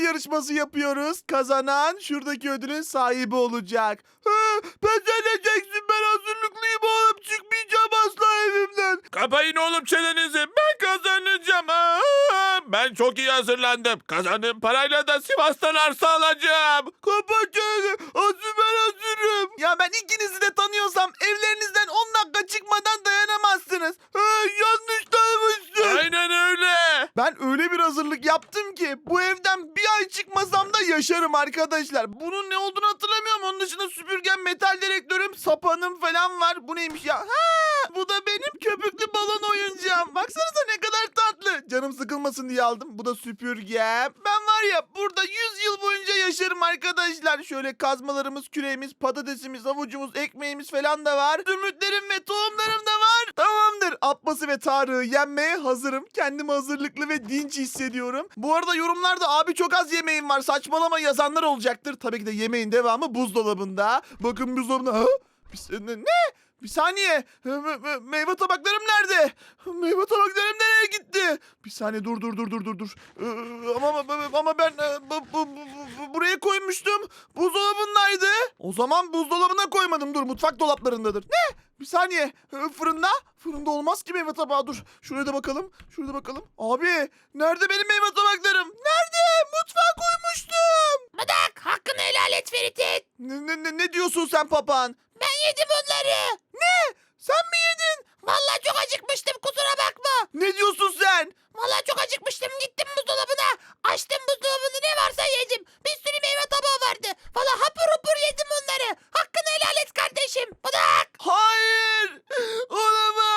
yarışması yapıyoruz. Kazanan şuradaki ödülün sahibi olacak. Ha, pes edeceksin ben hazırlıklıyım oğlum. Çıkmayacağım asla evimden. Kapayın oğlum çenenizi. Ben kazanacağım. Aa, ben çok iyi hazırlandım. Kazandığım parayla da Sivas'tan arsa alacağım. Kapat çeneni. Hazır ben hazırım. Ya ben ikinizi de tanıyorsam evlerinizden 10 dakika çıkmadan dayanamazsınız. Ha, yanlış tanımışsın. Aynen öyle. Ben öyle bir hazırlık yaptım ki bu evden bir ay çıkmasam da yaşarım arkadaşlar. Bunun ne olduğunu hatırlamıyorum. Onun dışında süpürgem, metal direktörüm, sapanım falan var. Bu neymiş ya? Ha, bu da benim köpüklü balon oyuncağım. Baksanıza ne kadar tatlı. Canım sıkılmasın diye aldım. Bu da süpürgem. Ben var ya burada 100 yıl boyunca yaşarım arkadaşlar. Şöyle kazmalarımız, küreğimiz, patatesimiz, avucumuz, ekmeğimiz falan da var. Zümrütlerim ve tohumlarım da var. Tamamdır. Abbas'ı ve Tarık'ı yenmeye hazırım. Kendimi hazırlıklı ve dinç hissediyorum. Bu arada yorumlarda abi çok az yemeğim var saçmalama yazanlar olacaktır. Tabii ki de yemeğin devamı buzdolabında. Bakın buzdolabında. Ha? Bir s- ne? Bir saniye. Me- me- meyve tabaklarım nerede? Meyve tabaklarım nereye gitti? Bir saniye dur dur dur dur dur dur. Ee, ama ama- ben e, bu, bu- bu- bu- buraya koymuştum. Buzdolabındaydı. O zaman buzdolabına koymadım. Dur mutfak dolaplarındadır. Ne? Bir saniye. Ee, Fırında? Fırında olmaz ki meyve tabağı. Dur. Şuraya da bakalım. Şurada bakalım. Abi nerede benim meyve tabaklarım? Nerede? Mutfağa koymuştum. Bıdak hakkını helal et Ferit'in. Ne, ne, ne, ne diyorsun sen papağan? Ben yedim onları. Sen mi yedin? Vallahi çok acıkmıştım kusura bakma. Ne diyorsun sen? Vallahi çok acıkmıştım gittim buzdolabına. Açtım buzdolabını ne varsa yedim. Bir sürü meyve tabağı vardı. Valla hapur hapur yedim onları. Hakkını helal et kardeşim. Bıdak. Hayır! Olamaz!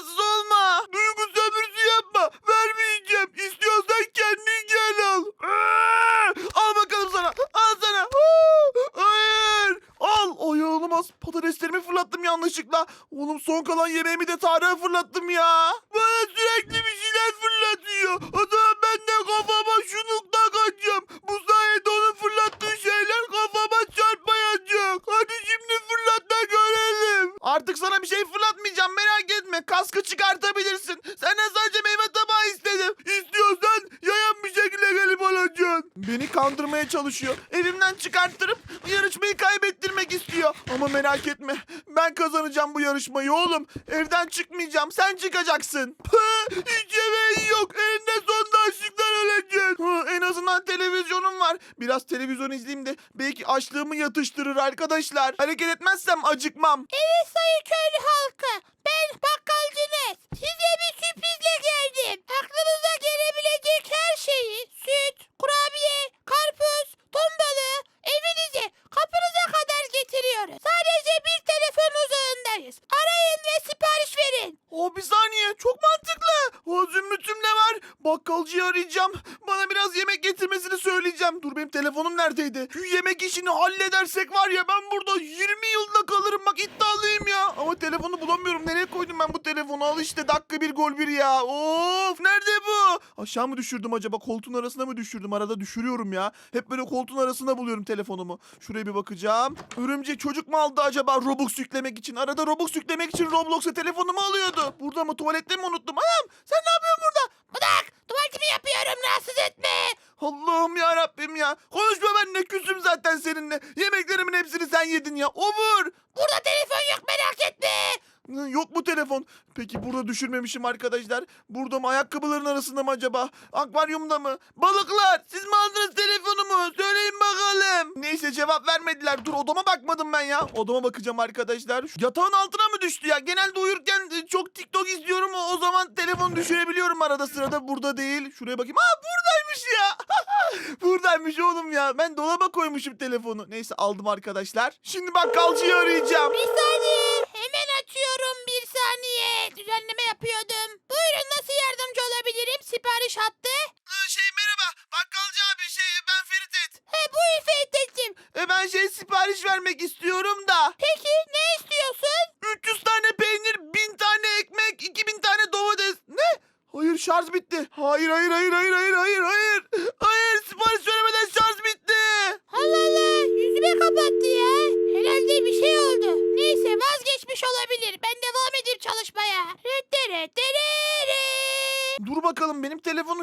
Acımasız kandırmaya çalışıyor. Evimden çıkarttırıp yarışmayı kaybettirmek istiyor. Ama merak etme. Ben kazanacağım bu yarışmayı oğlum. Evden çıkmayacağım. Sen çıkacaksın. Hiç yemeğin yok. Elinde sonunda açlıktan öleceksin. Azından televizyonum var. Biraz televizyon izleyeyim de belki açlığımı yatıştırır arkadaşlar. Hareket etmezsem acıkmam. Evet sayın köylü halkı. Ben bakkalcınız. Size bir sürprizle geldim. Aklınıza gelebilecek her şeyi süt, kurabiye, karpuz, ton balığı evinize kapınıza kadar getiriyoruz. Sadece bir telefon uzağındayız. Arayın ve sipariş verin. O bir saniye çok mantıklı. O zümrütüm ne var? Bakkalcıyı arayacağım. Bana biraz yemek getirmesini söyleyeceğim. Dur benim telefonum neredeydi? Şu yemek işini halledersek var ya ben burada 20 yılda kalırım bak iddialıyım ya. Ama telefonu bulamıyorum. Nereye koydum ben bu telefonu? Al işte dakika bir gol bir ya. Of nerede bu? Aşağı mı düşürdüm acaba? Koltuğun arasına mı düşürdüm? Arada düşürüyorum ya. Hep böyle koltuğun arasında buluyorum telefonumu. Şuraya bir bakacağım. Örümcek çocuk mu aldı acaba Robux yüklemek için? Arada Robux yüklemek için Roblox'a telefonumu alıyordu. Burada mı? Tuvalette mi unuttum? Anam sen ne yapıyorsun burada? Bırak tuvaletimi yapıyorum rahatsız etme. Allah'ım ya Rabbim ya. Konuşma benimle küsüm zaten seninle. Yemeklerimin hepsini sen yedin ya. Obur. Burada telefon yok merak etme. Hı, Yok mu telefon? Peki burada düşürmemişim arkadaşlar. Burada mı? Ayakkabıların arasında mı acaba? Akvaryumda mı? Balıklar siz mi aldınız telefonumu? Söyleyin bakalım. Neyse cevap vermediler. Dur odama bakmadım ben ya. Odama bakacağım arkadaşlar. Şu yatağın altına mı düştü ya? Genelde uyurken e, çok TikTok izliyorum. O zaman telefon düşürebiliyorum arada sırada. Burada değil. Şuraya bakayım. Aa buradaymış ya. buradaymış. oğlum ya. Ben dolaba koymuşum telefonu. Neyse aldım arkadaşlar. Şimdi bakkalcıyı arayacağım. Bir saniye. Hemen açıyorum bir saniye. champion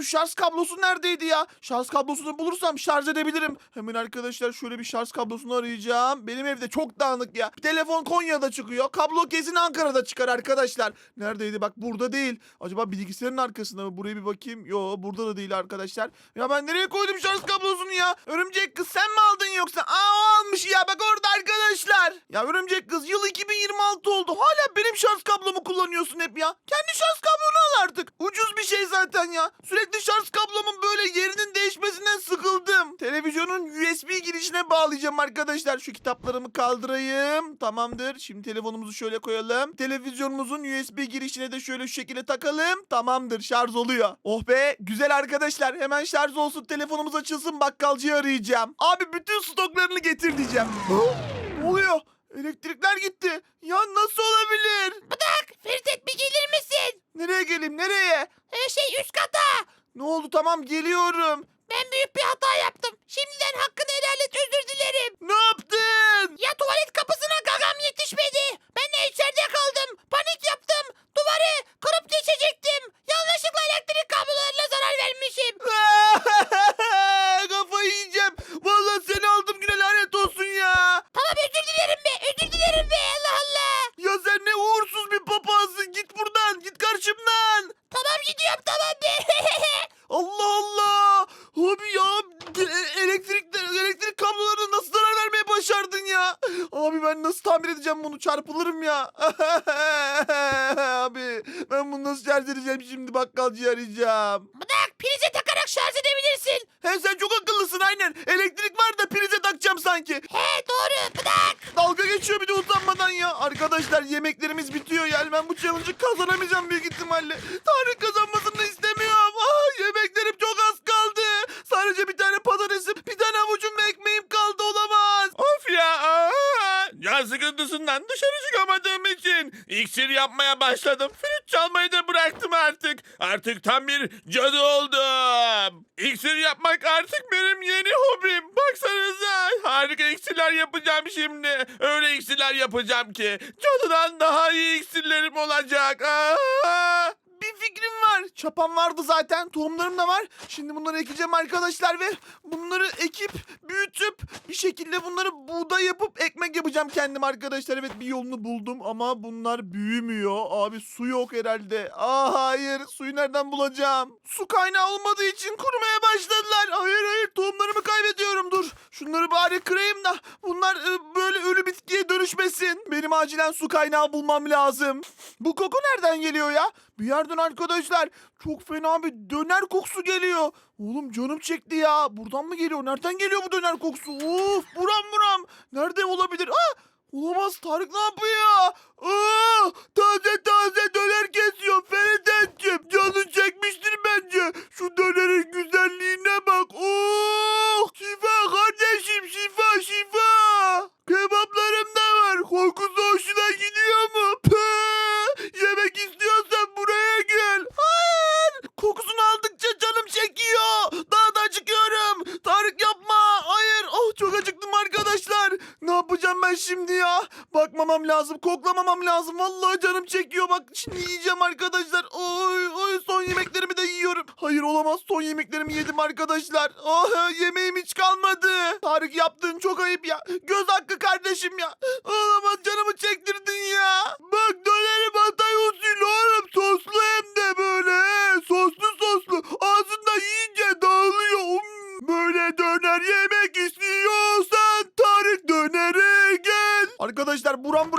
şarj kablosu neredeydi ya? Şarj kablosunu bulursam şarj edebilirim. Hemen arkadaşlar şöyle bir şarj kablosunu arayacağım. Benim evde çok dağınık ya. Telefon Konya'da çıkıyor. Kablo kesin Ankara'da çıkar arkadaşlar. Neredeydi bak burada değil. Acaba bilgisayarın arkasında mı? Buraya bir bakayım. Yo burada da değil arkadaşlar. Ya ben nereye koydum şarj kablosunu ya? Örümcek kız sen mi aldın yoksa? Aa almış ya bak orada arkadaşlar. Ya örümcek kız yıl 2026 oldu. Hala benim şarj kablomu kullanıyorsun hep ya. Kendi şarj kablonu al artık. Ucuz bir şey zaten ya. Sürekli şarj kablomun böyle yerinin değişmesinden sıkıldım. Televizyonun USB girişine bağlayacağım arkadaşlar. Şu kitaplarımı kaldırayım. Tamamdır. Şimdi telefonumuzu şöyle koyalım. Televizyonumuzun USB girişine de şöyle şu şekilde takalım. Tamamdır. Şarj oluyor. Oh be. Güzel arkadaşlar. Hemen şarj olsun. Telefonumuz açılsın. Bakkalcıyı arayacağım. Abi bütün stoklarını getir diyeceğim. Ne oluyor? Elektrikler gitti. Ya nasıl olabilir? Bırak Ferit bir gelir misin? Nereye geleyim? Nereye? Her şey üst kata. Ne oldu? Tamam geliyorum. Ben büyük bir hata yaptım. Şimdiden hakkını helal et özür dilerim. Ne yaptın? Ya tuvalet kapısına gagam yetişmedi. Ben de içeride kaldım. Panik yaptım. Duvarı kırıp geçecektim. Yanlışlıkla elektrik kablolarına zarar vermişim. Kafayı yiyeceğim. Edeceğim bunu? Çarpılırım ya. Abi ben bunu nasıl şarj edeceğim şimdi bakkalcıyı arayacağım. Bırak prize takarak şarj edebilirsin. Hem sen çok akıllısın aynen. Elektrik var da prize takacağım sanki. He doğru bırak. Dalga geçiyor bir de utanmadan ya. Arkadaşlar yemeklerimiz bitiyor yani ben bu challenge'ı kazanamayacağım büyük ihtimalle. Tarık kazanmasını istemiyorum. Ah, yemeklerim sıkıntısından dışarı çıkamadığım için iksir yapmaya başladım. Flüt çalmayı da bıraktım artık. Artık tam bir cadı oldum. İksir yapmak artık benim yeni hobim. Baksanıza harika iksirler yapacağım şimdi. Öyle iksirler yapacağım ki cadıdan daha iyi iksirlerim olacak. Aa! Bir fikrim var. Çapam vardı zaten. Tohumlarım da var. Şimdi bunları ekeceğim arkadaşlar ve bunları ekip büyütüp bir şekilde bunları buğday yapıp ekmek yapacağım kendim arkadaşlar. Evet bir yolunu buldum ama bunlar büyümüyor. Abi su yok herhalde. Aa hayır. Suyu nereden bulacağım? Su kaynağı olmadığı için kurumaya başladılar. Hayır hayır tohumlarımı kaybediyorum. Dur. Şunları bari kırayım da bunlar e, böyle ölü bitkiye dönüşmesin. Benim acilen su kaynağı bulmam lazım. Bu koku nereden geliyor ya? Bir yerden arkadaşlar çok fena bir döner kokusu geliyor. Oğlum canım çekti ya. Buradan mı geliyor? Nereden geliyor bu döner kokusu? Of buram buram. Nerede olabilir? Ah! Olamaz Tarık ne yapıyor? Aa, taze taze döner kesiyor Feridet'ciğim. Canın çekmiştir bence. Şu dönerin güzelliğine bak. Oh! Şifa kardeşim şifa şifa. Kebaplarım da var. Kokusu hoşuna gidiyor mu? Pıh! Yemek istiyorsan buraya gel. Hayır. Kokusunu aldıkça canım çekiyor. Daha da acıkıyorum. Tarık yapma. Hayır. Oh çok acıktım arkadaşlar. Ne yapacağım ben şimdi ya? Bakmamam lazım. Koklamamam lazım. Vallahi canım çekiyor. Bak şimdi yiyeceğim arkadaşlar. Oy oy son yemeklerimi de yiyorum. Hayır olamaz. Son yemeklerimi yedim arkadaşlar. Oh yemeğim hiç kalmadı. Tarık yaptığın çok ayıp ya. Göz hakkı kardeşim ya. Olamaz canımı çektirdin ya. Bak dönerim Hatay usulü. Soslu hem de böyle. Soslu soslu. Ağzında yiyince dağılıyor. Um, Böyle döner yemek istiyorsan Tarık dönere gel. Arkadaşlar buram buram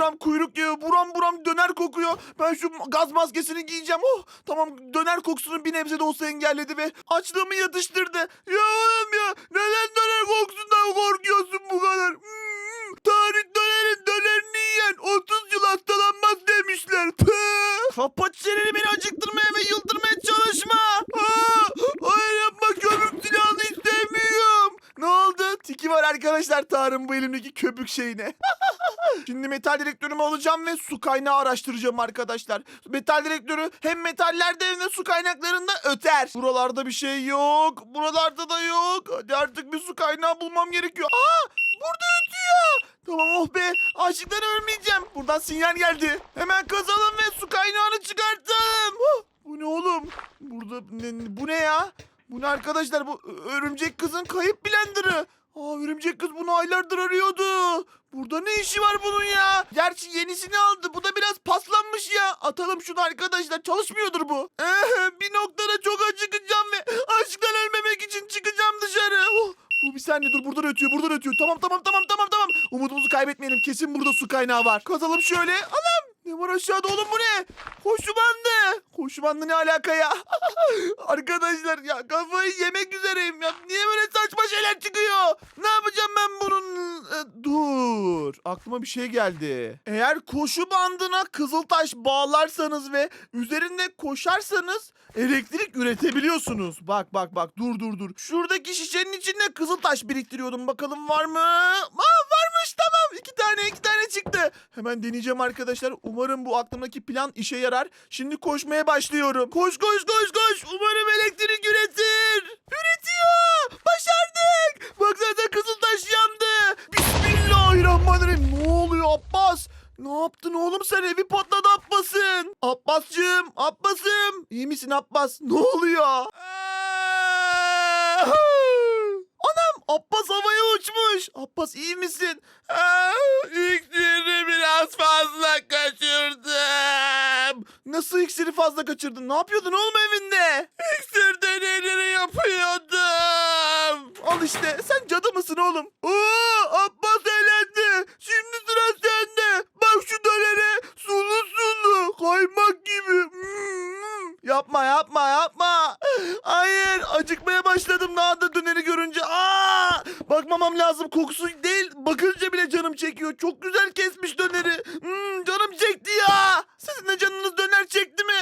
buram döner kokuyor. Ben şu gaz maskesini giyeceğim. Oh tamam döner kokusunu bir nebze de olsa engelledi ve açlığımı yatıştırdı. Ya oğlum ya neden döner kokusundan korkuyorsun bu kadar? Hmm, tarih dönerin dönerini yiyen 30 yıl hastalanmaz demişler. Pıh. Kapat çeneni beni acıktırmaya ve yıldırmaya çalışma. Aa, hayır yapma köpük silahını istemiyorum. Ne oldu? Tiki var arkadaşlar Tarım bu elimdeki köpük şeyine. Şimdi metal direktörümü alacağım ve su kaynağı araştıracağım arkadaşlar. Metal direktörü hem metallerde hem de su kaynaklarında öter. Buralarda bir şey yok. Buralarda da yok. Hadi artık bir su kaynağı bulmam gerekiyor. Aa burada ötüyor. Tamam oh be açlıktan ölmeyeceğim. Buradan sinyal geldi. Hemen kazalım ve su kaynağını çıkartalım. Oh, bu ne oğlum? Burada ne, bu ne ya? Bu ne arkadaşlar? Bu örümcek kızın kayıp blenderı. Aa örümcek kız bunu aylardır arıyordu. Burada ne işi var bunun ya? Gerçi yenisini aldı. Bu da biraz paslanmış ya. Atalım şunu arkadaşlar. Çalışmıyordur bu. Eh, bir noktada çok acıkacağım ve açlıktan ölmemek için çıkacağım dışarı. Oh, bu bir saniye dur buradan ötüyor buradan ötüyor. Tamam tamam tamam tamam tamam. Umudumuzu kaybetmeyelim. Kesin burada su kaynağı var. Kazalım şöyle. Anam ne var aşağıda oğlum bu ne? Koşu bandı. Koşu bandı ne alaka ya? Arkadaşlar ya kafayı yemek üzereyim ya. Niye böyle saçma şeyler çıkıyor? Ne yapacağım ben bunun? E, dur. Aklıma bir şey geldi. Eğer koşu bandına kızıltaş bağlarsanız ve üzerinde koşarsanız elektrik üretebiliyorsunuz. Bak bak bak dur dur dur. Şuradaki şişenin içinde kızıltaş biriktiriyordum. Bakalım var mı? Aa, varmış tamam. İki tane iki tane çıktı. Hemen deneyeceğim arkadaşlar. Umarım bu aklımdaki plan işe yarar. Şimdi koşmaya başlıyorum. Koş koş koş koş. Umarım elektrik üretir. Üretiyor. Başardık. Baksanıza Ne yaptın oğlum sen evi patladı Abbas'ın. Abbascığım, Abbas'ım. İyi misin Abbas? Ne oluyor? Anam Abbas havaya uçmuş. Abbas iyi misin? İksiri biraz fazla kaçırdım. Nasıl iksiri fazla kaçırdın? Ne yapıyordun oğlum evinde? İksir deneyleri yapıyordum. Al işte sen cadı mısın oğlum? Oo, Abbas eğlendi. Şimdi kaymak gibi. Mm. Yapma yapma yapma. Hayır acıkmaya başladım daha da döneri görünce. Aa, bakmamam lazım kokusu değil. Bakınca bile canım çekiyor. Çok güzel kesmiş döneri. Mm, canım çekti ya. Sizin de canınız döner çekti mi?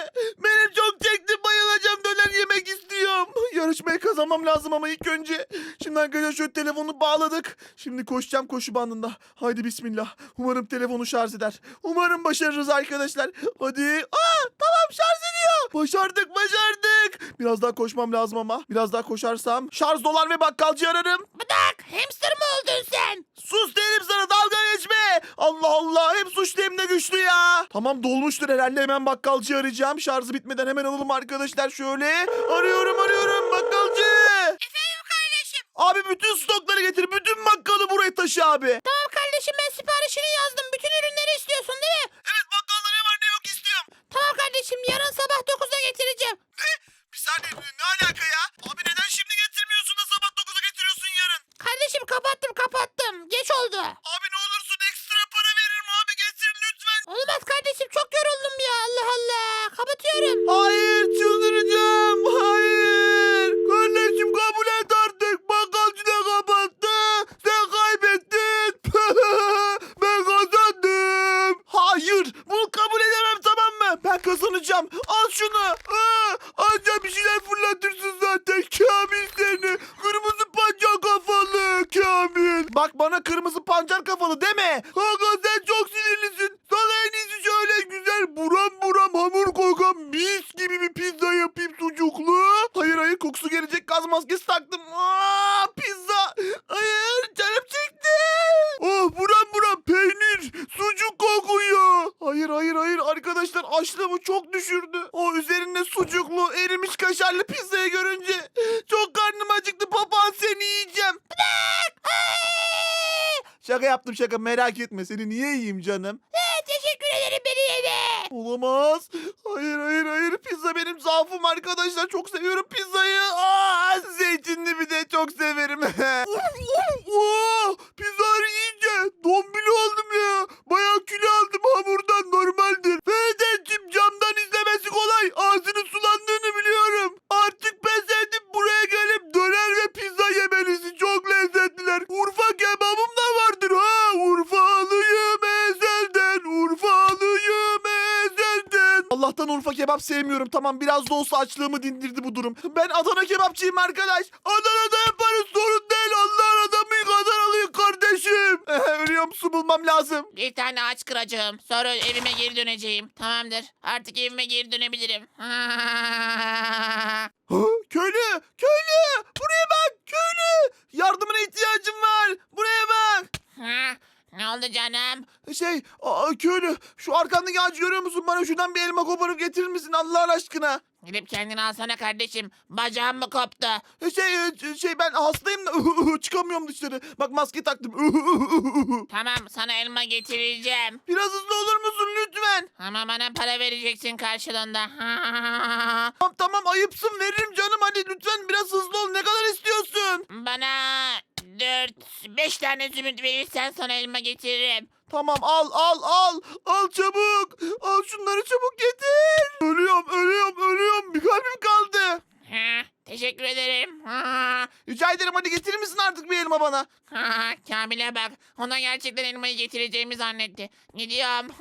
Yarışmayı kazanmam lazım ama ilk önce. Şimdi arkadaşlar şöyle telefonu bağladık. Şimdi koşacağım koşu bandında. Haydi bismillah. Umarım telefonu şarj eder. Umarım başarırız arkadaşlar. Hadi. Aa tamam şarj ediyor. Başardık başardık. Biraz daha koşmam lazım ama. Biraz daha koşarsam. Şarj dolar ve bakkalcı ararım. Bıdak hamster mı oldun sen? Sus derim sana dalga geçme. Allah Allah hem suçlu hem de güçlü ya. Tamam dolmuştur herhalde hemen bakkalcıyı arayacağım. Şarjı bitmeden hemen alalım arkadaşlar şöyle. Arıyorum arıyorum bakkalcı. Efendim kardeşim. Abi bütün stokları getir. Bütün bakkalı buraya taşı abi. Tamam kardeşim ben siparişini yazdım. Bütün ürünleri istiyorsun değil mi? Evet bakkalda ne var ne yok istiyorum. Tamam kardeşim yarın sabah 9'da getireceğim. Ne? Bir saniye ne alaka ya? Abi neden şimdi getirmiyorsun da sabah 9'a getiriyorsun yarın? Kardeşim kapattım kapattım. Geç oldu. Abi ne olursun ekstra para veririm abi getir lütfen. Olmaz kardeşim çok yoruldum ya Allah Allah. Kapatıyorum. Hayır gaz maskesi taktım. Aa, pizza. Hayır canım çekti. Oh buram buram peynir sucuk kokuyor. Hayır hayır hayır arkadaşlar açlığımı çok düşürdü. O üzerinde sucuklu erimiş kaşarlı pizzayı görünce çok karnım acıktı papağan seni yiyeceğim. Şaka yaptım şaka merak etme seni niye yiyeyim canım? Ee, teşekkür ederim beni yeme. Olamaz. Hayır hayır hayır pizza benim zaafım arkadaşlar çok seviyorum pizzayı. Aa, zeytinli bir de çok severim. Oo, pizzaları yiyince dombili kebap sevmiyorum tamam biraz da olsa açlığımı dindirdi bu durum. Ben Adana kebapçıyım arkadaş. Adana'da yaparız sorun değil Allah'ın adamıyım Adanalıyım kardeşim. Ölüyorum su bulmam lazım. Bir tane aç kıracağım. Sonra evime geri döneceğim. Tamamdır. Artık evime geri dönebilirim. Ha, köylü Şey, aa, köylü, şu arkandaki ağacı görüyor musun? Bana şuradan bir elma koparıp getirir misin Allah aşkına? Gidip kendini alsana kardeşim. Bacağım mı koptu? Şey, e, şey ben hastayım da çıkamıyorum dışarı. Bak maske taktım. Tamam sana elma getireceğim. Biraz hızlı olur musun lütfen? Ama bana para vereceksin karşılığında. Tamam tamam ayıpsın veririm canım hadi lütfen biraz hızlı ol. Ne kadar istiyorsun? Bana dört, beş tane zümrüt verirsen sana elma getiririm. Tamam al al al. Al çabuk. Al şunları çabuk getir. Ölüyorum ölüyorum ölüyorum. Bir kalbim kaldı. Ha, teşekkür ederim. Ha, Rica ederim hadi getirir misin artık bir elma bana? ha, Kamil'e bak. Ona gerçekten elmayı getireceğimi zannetti. Gidiyorum.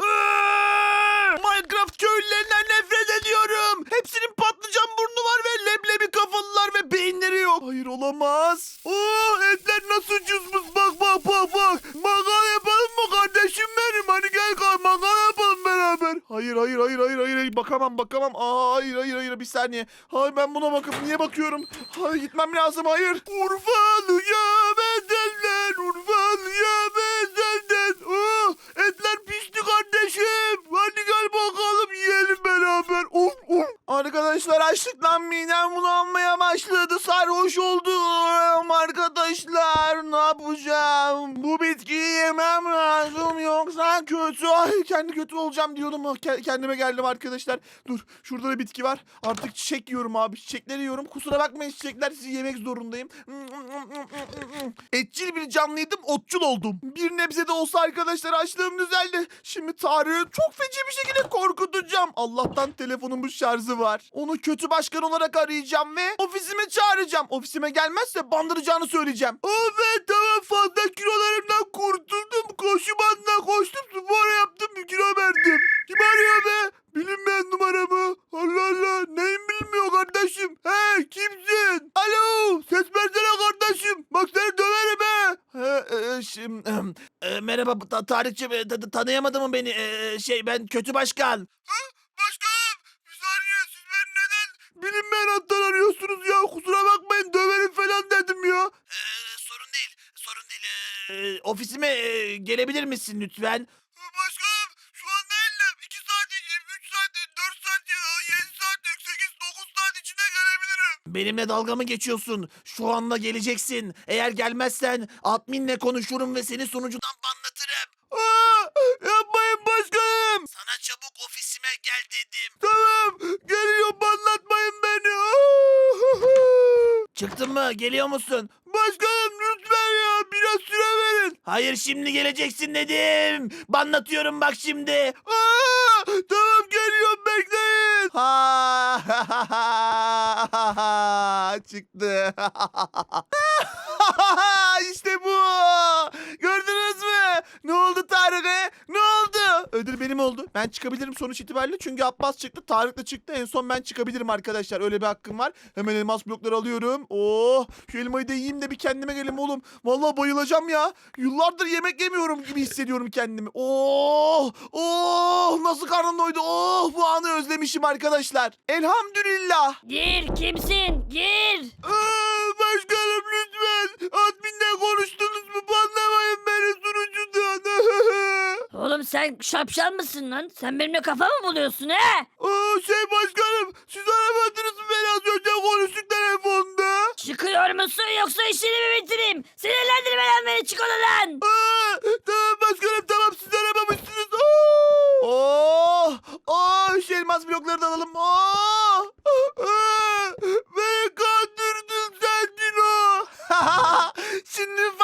Iıı! Minecraft köylülerinden nefret ediyorum. Hepsinin patlıcan burnu var ve leblebi kafalılar ve beyinleri yok. Hayır olamaz. Oo etler nasıl cızbız bak bak bak bak. Mangal yapalım mı kardeşim benim? Hadi gel kal mangal yapalım beraber. Hayır hayır hayır hayır hayır. Bakamam bakamam. Aa, hayır hayır hayır bir saniye. Hayır ben buna bakıp niye bakıyorum? Hayır gitmem lazım hayır. Urfalı'ya bedeller. Urfalı'ya bedeller. Oh, etler pişti kardeşim. Hadi gel bakalım yiyelim beraber. Of of. Arkadaşlar açlıktan midem bulanmaya başladı. Sarhoş oldum arkadaşlar. Ne yapacağım? Bu bitkiyi yemem lazım yoksa kötü. Ay kendi kötü olacağım diyordum. Ke- Kendime geldim arkadaşlar. Dur şurada da bitki var. Artık çiçek yiyorum abi. Çiçekleri yiyorum. Kusura bakmayın çiçekler sizi yemek zorundayım. Etçil bir canlıydım otçul oldum. Bir nebze de olsa arkadaşlar açlığım düzeldi. Şimdi Tarık'ı çok feci bir şekilde korkutacağım. Allah'tan telefonumun şarjı var. Onu kötü başkan olarak arayacağım ve ofisime çağıracağım. Ofisime gelmezse bandıracağını söyleyeceğim. Evet tamam fazla kilolarımdan kurtuldum. Koşu bandına koştum spor yaptım kilo verdim. Kim arıyor be? Bilinmeyen numaramı. Allah Allah neyim bilmiyor kardeşim. He kimsin? Alo ses versene kardeşim. Bak seni döverim he. He, e, şimdi, e, merhaba ta Tarıkçı e, ta- tanıyamadın mı beni? E, şey ben kötü başkan. Başkanım bir saniye siz beni neden bilinmeyen hattan arıyorsunuz ya? Kusura bakmayın döverim falan dedim ya. sorun değil sorun değil. ofisime e, gelebilir misin lütfen? Başkanım Benimle dalga mı geçiyorsun? Şu anda geleceksin. Eğer gelmezsen adminle konuşurum ve seni sunucudan banlatırım. Aa, yapmayın başkanım. Sana çabuk ofisime gel dedim. Tamam geliyorum banlatmayın beni. Çıktın mı? Geliyor musun? Başkanım lütfen ya biraz süre verin. Hayır şimdi geleceksin dedim. Banlatıyorum bak şimdi. Aa, tamam geliyorum bekleyin. Ha, çıktı. işte bu. Gördünüz mü? Ne oldu Tarık he? Ne oldu? Ödül benim oldu. Ben çıkabilirim sonuç itibariyle. Çünkü Abbas çıktı. Tarık da çıktı. En son ben çıkabilirim arkadaşlar. Öyle bir hakkım var. Hemen elmas blokları alıyorum. Oh şu elmayı da yiyeyim de bir kendime geleyim oğlum. Vallahi bayılacağım ya. Yıllardır yemek yemiyorum gibi hissediyorum kendimi. Oh oh nasıl karnım doydu. Oh bu anı özlemişim arkadaşlar. Elhamdülillah. Gir kimsin? Gir. Aa, başkanım lütfen. Adminle konuştunuz mu? Banlamayın beni. Oğlum sen şapşal mısın lan? Sen benimle kafa mı buluyorsun he? Aa, şey başkanım siz aramadınız mı beni az önce konuştuk telefonda. Çıkıyor musun yoksa işini mi bitireyim? Sinirlendirme lan beni çık odadan. Aa, tamam başkanım tamam siz aramamışsınız. Aa! Oh, oh, şu elmas blokları da alalım. Oh,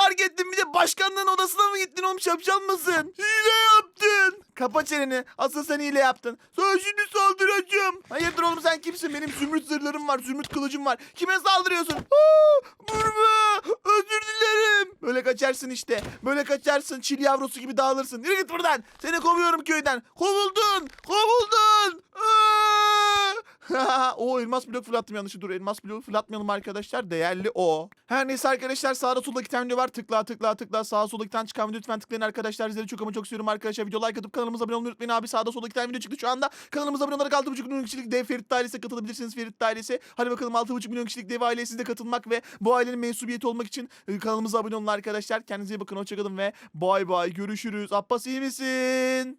fark ettim bir de başkanlığın odasına mı gittin oğlum şapşal mısın? Hile yaptın. Kapa çeneni. Asıl sen hile yaptın. Sana şimdi saldıracağım. Hayırdır oğlum sen kimsin? Benim zümrüt zırhlarım var. Zümrüt kılıcım var. Kime saldırıyorsun? Aa, vurma. Özür dilerim. Böyle kaçarsın işte. Böyle kaçarsın. Çil yavrusu gibi dağılırsın. Yürü git buradan. Seni kovuyorum köyden. Kovuldun. Kovuldun. Aa! o elmas blok fırlattım yanlışı. Dur elmas blok fırlatmayalım arkadaşlar. Değerli o. Her neyse arkadaşlar sağda solda tane video var. Tıkla tıkla tıkla. Sağa solda tane çıkan video. Lütfen tıklayın arkadaşlar. Sizleri çok ama çok seviyorum arkadaşlar. Video like atıp kanalımıza abone olmayı unutmayın abi. Sağda solda tane video çıktı şu anda. Kanalımıza abone olarak 6.5 milyon kişilik dev Ferit ailesine katılabilirsiniz. Ferit ailesi. Hadi bakalım 6.5 milyon kişilik dev ailesine katılmak ve bu ailenin mensubiyeti olmak için e, kanalımıza abone olun arkadaşlar. Kendinize iyi bakın hoşçakalın ve bay bay. Görüşürüz. Abbas iyi misin?